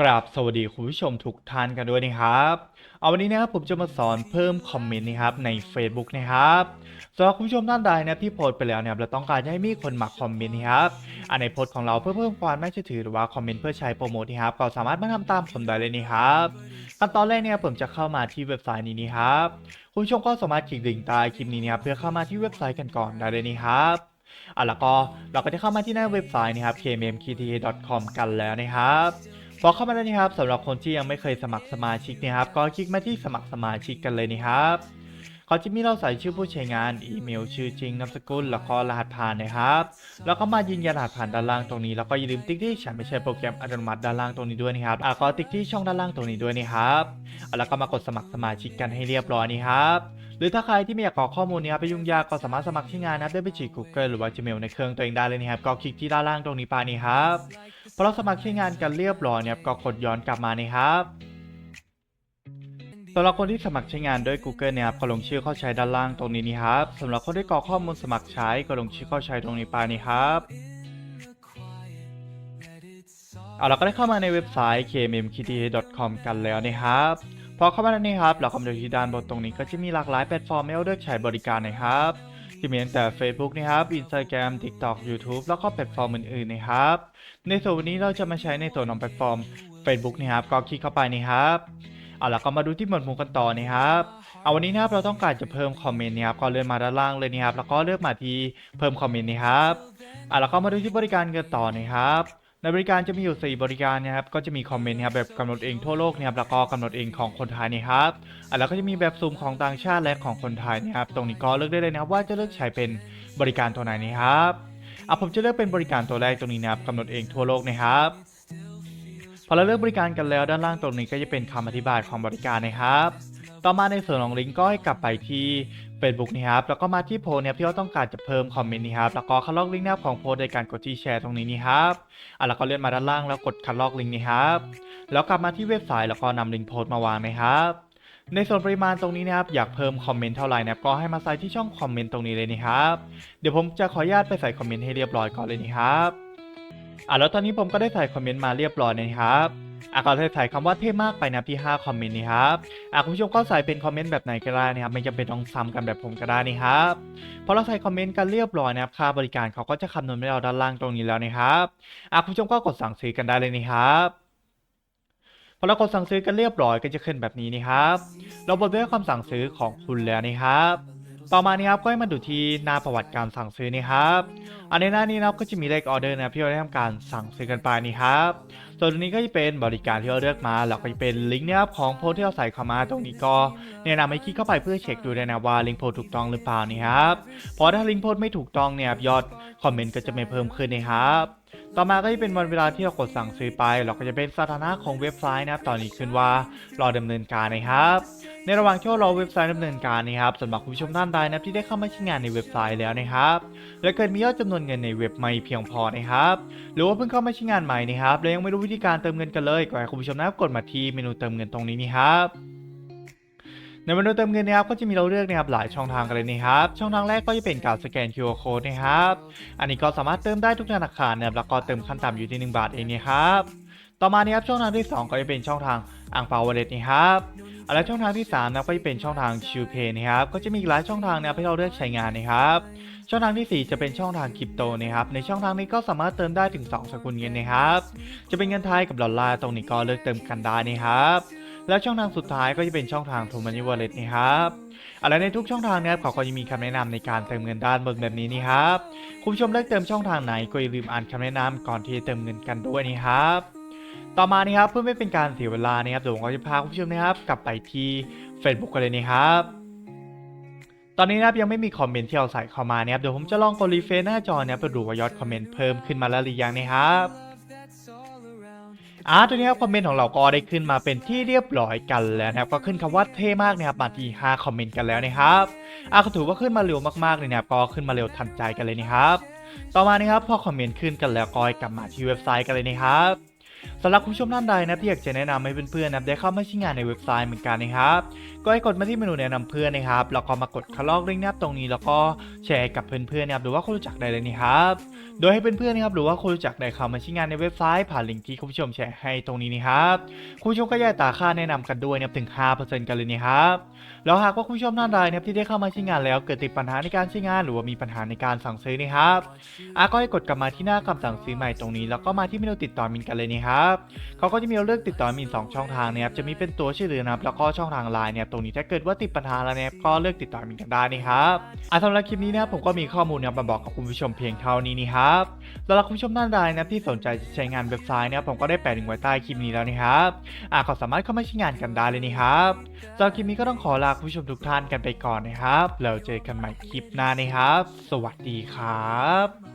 กราบสวัสดีคุณผู้ชมทุกท่านกันด้วยนะครับ เอาวันนี้นะครับผมจะมาสอนเพิ่มคอมเมนต์นะครับใน Facebook นะครับสำหรับคุณผู้ชมท่านใดนะที่โพสไปแล้วเนี่ยเราต้องการให้มีคนมาคอมเมนต์นะครับอันในโพสของเราเพื่อเพิ่มความน่าเชื่อถือหรือว่าคอมเมนต์เพื่อใช้โปรโมทนะครับก็สามารถมาทำตามผมได้เลยนะครับขั้นตอนแรกเนี่ยผมจะเข้ามาที่เว็บไซต์นี้นะครับคุณผู้ชมก็สามารถคลิกลิงก์ใต้คลิปนี้นะครับเพื่อเข้ามาที่เว็บไซต์กันก่อนได้เลยนะครับอะแล้วก็เราก็จะเข้ามาที่หน้าเว็บไซต์นะครับ kmmkta.com กันแล้วนะครับ พอเข้ามาแล้วนะครับสำหรับคนที่ยังไม่เคยสมัครสมาชิกนะครับ ก็คลิกมาที่สมัครสมาชิกกันเลยนะครับเขาจะมีเราใส่ชื่อผู้ใช้งาน อีเมล ชื่อจริง นามสกุล แล้วก็รหัสผ่านนะครับ แล้วก็มายืนยันรหัสผ่านด้านล่างตรงนี้ แล้วก็อย่าลืมติ๊กที่ฉันไม่ใช่โปรแกรมอัตโนมัติด้านล่างตรงนี้ด้วยนะครับอะก็ติ๊กที่ช่องด้านล่างตรงนี้ด้วยนะครับ แล้วก็มากดสมัครสมาชิกกันให้เรียบร้อยนี่ครับ หรือถ้าใครที่ไม่อยากกรอกข้อมูลนี้ไปยุ่งยากก็สามารถสมัครที่งานนะด้วยไปฉีด Google หรือว่า Gmail ในเครื่องตัวเองได้เลยนะครับก็คลิกที่ด้านล่างตรงนี้ไปนี่ครับพอเราสมัครใช้งานกันเรียบร้อยเนี่ยก็กดย้อนกลับมานี่ครับสำหรับคนที่สมัครใช้งานด้วย Google เนี่ยครับก็ลงชื่อเข้าใช้ด้านล่างตรงนี้นี่ครับสำหรับคนที่กรอกข้อมูลสมัครใช้ก็ลงชื่อเข้าใช้ตรงนี้ไปนี่ครับเอาเราก็ได้เข้ามาในเว็บไซต์ kmmkta.com กันแล้วนะครับ พอเข้ามาแล้วนี่ครับเราก็มาดูที่ด้านบนตรงนี้ก็จะมีหลากหลายแพลตฟอร์มให้เราเลือกใช้บริการนะครับ ที่มีตั้งแต่ Facebook นะครับ Instagram TikTok YouTube แล้วก็แพลตฟอร์มอื่นๆนะครับ ในส่วนวันนี้เราจะมาใช้ในส่วนของแพลตฟอร์ม Facebook นะครับก็คลิกเข้าไปนี่ครับเอาล่ะก็มาดูที่หมวดหมู่กันต่อนะครับเอาวันนี้นะครับเราต้องการจะเพิ่มคอมเมนต์นะครับก็เลื่อนมาด้านล่างเลยนะครับแล้วก็เลือกมาที่เพิ่มคอมเมนต์นี่ครับเอาล่ะก็มาดูที่บริการกันต่อนะครับ ในบริการจะมีอยู่ 4 บริการนะครับ ก็จะมีคอมเมนต์นะครับแบบกำหนดเองทั่วโลกนะครับ แล้วก็กำหนดเองของคนไทยนะครับอะแล้วก็จะมีแบบซูมของต่างชาติและของคนไทยนะครับ ตรงนี้ก็เลือกได้เลยนะครับว่าจะเลือกใช้เป็นบริการตัวไหนนะครับอะผมจะเลือกเป็นบริการตัวแรกตรงนี้นะครับกำหนดเองทั่วโลกนะครับ พอเราเลือกบริการกันแล้วด้านล่างตรงนี้ก็จะเป็นคำอธิบายของบริการนะครับ ต่อมาในส่วนของลิงก์ก็ให้กลับไปที่ Facebook นะครับแล้วก็มาที่โพสต์นะครับที่เราต้องการจะเพิ่มคอมเมนต์นะครับแล้วก็คัดลอกลิงก์นะครับของโพสต์โดยการกดที่แชร์ตรงนี้นี่ครับอะแล้วก็เลื่อนมาด้านล่างแล้วกดคัดลอกลิงก์นี้ครับแล้วกลับมาที่เว็บไซต์แล้วก็นำลิงก์โพสมาวางนะครับในส่วนปริมาณตรงนี้นะครับอยากเพิ่มคอมเมนต์เท่าไหร่นะครับก็ให้มาใส่ที่ช่องคอมเมนต์ตรงนี้เลยนะครับเดี๋ยวผมจะขออนุญาตไปใส่คอมเมนต์ให้เรียบร้อยก่อนเลยนะครับอะแล้วตอนนี้ผมก็ได้ใส่คอมเมนต์มาเรียบร้อยนะครับ อะก็ได้ใส่คำว่าเท่มากไปนะที่ 5 คอมเมนต์นี้ครับอะคุณผู้ชมก็ใส่เป็นคอมเมนต์แบบไหนก็ได้นะครับไม่จำเป็นต้องซ้ำกันแบบผมก็ได้นี่ครับพอเราใส่คอมเมนต์กันเรียบร้อยนะครับค่าบริการเขาก็จะคำนวณให้เราด้านล่างตรงนี้แล้วนะครับอะคุณผู้ชมก็กดสั่งซื้อกันได้เลยนี่ครับพอเรากดสั่งซื้อกันเรียบร้อยก็จะขึ้นแบบนี้นี่ครับ เราบดด้วยคำสั่งซื้อของคุณแล้วนี่ครับ ต่อมานี่ครับก็ให้มาดูที่หน้าประวัติการสั่งซื้อนี่ครับอันในหน้านี้นะครับก็จะมีเลขออเดอร์นะครับที่เราได้ทำการสั่งซื้อกันไปนี่ครับส่วนตรงนี้ก็จะเป็นบริการที่เราเลือกมาแล้วก็จะเป็นลิงก์นะครับของโพสที่เราใส่เข้ามาตรงนี้ก็แนะนำให้คลิกเข้าไปเพื่อเช็คดูด้วยนะว่าลิงก์โพสถูกต้องหรือเปล่านี่ครับเพราะถ้าลิงก์โพสไม่ถูกต้องเนี่ยยอดคอมเมนต์ก็จะไม่เพิ่มขึ้นนะครับต่อมาก็จะเป็นวันเวลาที่เรากดสั่งซื้อไป เราก็จะเป็นสถานะของเว็บไซต์นะครับ ตอนนี้ขึ้นว่ารอดำเนินการนะครับในระหว่างที่เรารอเว็บไซต์ดำเนินการนะครับสำหรับคุณผู้ชมท่านใดนะที่ได้เข้ามาใช้งานในเว็บไซต์แล้วนะครับ และเกิดมียอดจำนวนเงินในเว็บไม่เพียงพอนะครับหรือว่าเพิ่งเข้ามาใช้งานใหม่นะครับและยังไม่รู้วิธีการเติมเงินกันเลยก็ให้คุณผู้ชมนะครับกดมาที่เมนูเติมเงินตรงนี้นี่ครับในเมนูเติมเงินนะครับก็จะมีเราเลือกนะครับหลายช่องทางกันเลยนะครับ ช่องทางแรกก็จะเป็นการสแกน QR code นะครับ อันนี้ก็สามารถเติมได้ทุกธนาคารนะครับแล้วก็เติมขั้นต่ำอยู่ที่ 1 บาทเองนะครับต่อมานี้ครับช่องทางที่ 2 ก็จะเป็นช่องทาง อ่างเปาวอลเล็ตนะครับและช่องทางที่3นะก็จะเป็นช่องทางชิวเพย์นะครับก็จะมีหลายช่องทางนะให้เราเลือกใช้งานนะครับช่องทางทีสี่ 4 จะเป็นช่องทางคริปโตนะครับในช่องทางนี้ก็สามารถเติมได้ถึง 2 สกุลเงินนะครับ จะเป็นเงินไทยกับดอลลาร์ตรงนี้ก็เลือกเติมกันได้นะครับและช่องทางสุดท้ายก็จะเป็นช่องทางทูมันนี่วอลเล็ตนะครับอะไรในทุกช่องทางนะครับเขาก็จะมีคำแนะนำในการเติมเงินด้านบนแบบนี้นี่ครับคุณผู้ชมเลือกเติมช่องทางไหนก็อย่าลืมอ่านคำแนะนำก่อนที่จะเติมเงินกันด้วยนี่ครับ ต่อมานี่ครับเพื่อไม่เป็นการเสียเวลานะครับเดี๋ยวผมก็จะพาคุณผู้ชมนะครับ กลับไปที่ Facebook กันเลยนี่ครับ ตอนนี้นะครับยังไม่มีคอมเมนต์ที่เราใส่เข้ามานะครับเดี๋ยวผมจะลองกดรีเฟรชหน้าจอเนี่ยเพื่อดูว่ายอดคอมเมนต์เพิ่มขึ้นมาแล้วหรือยังนะครับอ่าตัวนี้ครับคอมเมนต์ของเราก็ได้ขึ้นมาเป็นที่เรียบร้อยกันแล้วนะครับ ก็ขึ้นคำว่าเท่มากนะครับมาที่5คอมเมนต์กันแล้วนะครับอ่าก็ถือว่าขึ้นมาเร็วมากๆเลยนะครับก็ขึ้นมาเร็วทันใจกันเลยนะครับ ต่อมานะครับพอคอมเมนต์ขึ้นกันแล้วก็กลับมาที่เว็บไซต์กันเลยนะครับ สำหรับคุณผู้ชมท่านใดนะที่อยากจะแนะนำให้เพื่อนๆนะได้เข้ามาใช้งานในเว็บไซต์เหมือนกันนะครับก็ให้กดมาที่เมนูแนะนำเพื่อนนะครับแล้วก็มากดคัดลอกลิงก์นะครับตรงนี้แล้วก็แชร์กับเพื่อนๆนะครับหรือว่าคนรู้จักได้เลยนะครับโดยให้เพื่อนๆนะครับหรือว่าคนรู้จักได้เข้ามาใช้งานในเว็บไซต์ผ่านลิงก์ที่คุณผู้ชมแชร์ให้ตรงนี้นะครับคุณผู้ชมก็ย่าตาค่าแนะนำกันด้วยนะครับถึง 5%กันเลยนะครับแล้วหากว่าคุณผู้ชมท่านใดนะครับที่ได้เข้ามาใช้งานแล้วเกิดติดปัญหาในการใช้งาน หรือว่ามีปัญหาในการสั่งซื้อนะครับอาก็ให้กดกลับมาที่หน้าคำสั่งซื้อใหม่ตรงนี้ แล้วก็มาที่เมนูติดต่อมินกันเลยนะครับเขาก็จะมีเลือกติดต่อมินสองช่องทางนะครับจะมีเป็นตัวชื่อเรือนะครับแล้วก็ช่องทางไลน์เนี่ยตรงนี้ถ้าเกิดว่าติดปัญหาแล้วเนี่ยก็เลือกติดต่อมินกันได้นะครับอะสำหรับคลิปนี้นะผมก็มีข้อมูลเนี่ยมาบอกกับคุณผู้ชมเพียงเท่านี้นี่ครับสำหรับคุณผู้ชมท่านใดนะที่สนใจจะใช้งานเว็บไซต์เนะครับผมก็ได้แปะลิงก์ไว้ใต้คลิปนี้แล้วนะครับอ่าก็สามารถเข้ามาใช้งานกันได้เลยนะครับสำหรับคลิปนี้ก็ต้องขอลาคุณผู้ชมทุกท่านกันไปก่อนนะครับแล้วเจอกันใหม่คลิปหน้านะครับ สวัสดีครับ